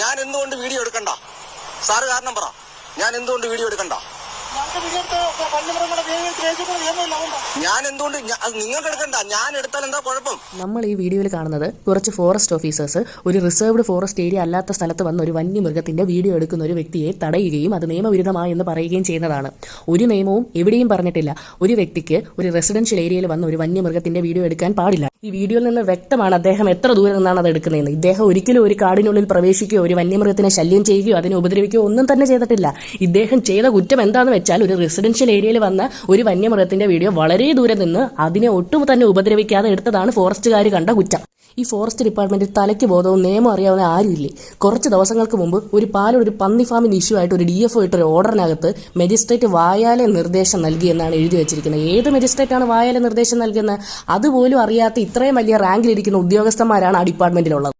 ഞാൻ എന്തുകൊണ്ട് വീഡിയോ എടുക്കണ്ട? സാറ് കാരണം പറ. ഞാൻ എന്തുകൊണ്ട് വീഡിയോ എടുക്കണ്ട? ഞാൻ എന്തുകൊണ്ട് നിങ്ങൾക്ക് എടുക്കണ്ട. ഞാൻ എടുത്താൽ എന്താ കുഴപ്പം? നമ്മൾ ഈ വീഡിയോയിൽ കാണുന്നത് കുറച്ച് ഫോറസ്റ്റ് ഓഫീസേഴ്സ് ഒരു റിസർവ്ഡ് ഫോറസ്റ്റ് ഏരിയ അല്ലാത്ത സ്ഥലത്ത് വന്ന ഒരു വന്യമൃഗത്തിന്റെ വീഡിയോ എടുക്കുന്ന ഒരു വ്യക്തിയെ തടയുകയും അത് നിയമവിരുദ്ധമായി എന്ന് പറയുകയും ചെയ്യുന്നതാണ്. ഒരു നിയമവും എവിടെയും പറഞ്ഞിട്ടില്ല. ഒരു വ്യക്തിക്ക് ഒരു റെസിഡൻഷ്യൽ ഏരിയയിൽ വന്ന ഒരു വന്യമൃഗത്തിന്റെ വീഡിയോ എടുക്കാൻ പാടില്ല. ഈ വീഡിയോയിൽ നിന്ന് വ്യക്തമാണ് അദ്ദേഹം എത്ര ദൂരെ നിന്നാണ് അത് എടുക്കുന്നതെന്ന്. ഇദ്ദേഹം ഒരിക്കലും ഒരു കാടിനുള്ളിൽ പ്രവേശിക്കുകയോ ഒരു വന്യമൃഗത്തിനെ ശല്യം ചെയ്യുകയോ അതിനെ ഉപദ്രവിക്കുകയോ ഒന്നും തന്നെ ചെയ്തിട്ടില്ല. ഇദ്ദേഹം ചെയ്ത കുറ്റം എന്താണെന്ന് വെച്ചാൽ ഒരു റെസിഡൻഷ്യൽ ഏരിയയിൽ വന്ന ഒരു വന്യമൃഗത്തിന്റെ വീഡിയോ വളരെ ദൂരെ നിന്ന് അതിനെ ഒട്ടും തന്നെ ഉപദ്രവിക്കാതെ എടുത്തതാണ് ഫോറസ്റ്റുകാർ കണ്ട കുറ്റം. ഈ ഫോറസ്റ്റ് ഡിപ്പാർട്ട്മെന്റിൽ തലയ്ക്ക് ബോധവും നിയമം അറിയാവുന്ന ആരുമില്ലേ? കുറച്ച് ദിവസങ്ങൾക്ക് മുമ്പ് ഒരു പാലൊരു ഒരു പന്നി ഫാമിന്റെ ഇഷ്യൂ ആയിട്ട് ഒരു ഡി എഫ് ഇട്ട ഒരു ഓർഡറിനകത്ത് മജിസ്ട്രേറ്റ് വായാലെ നിർദ്ദേശം നൽകി എന്നാണ് എഴുതി വെച്ചിരിക്കുന്നത്. ഏത് മജിസ്ട്രേറ്റ് ആണ് വായാലെ നിർദ്ദേശം നൽകുന്നത്? അതുപോലും അറിയാത്ത ഇത്രയും വലിയ റാങ്കിലിരിക്കുന്ന ഉദ്യോഗസ്ഥന്മാരാണ് ആ ഡിപ്പാർട്ട്മെന്റിലുള്ളത്.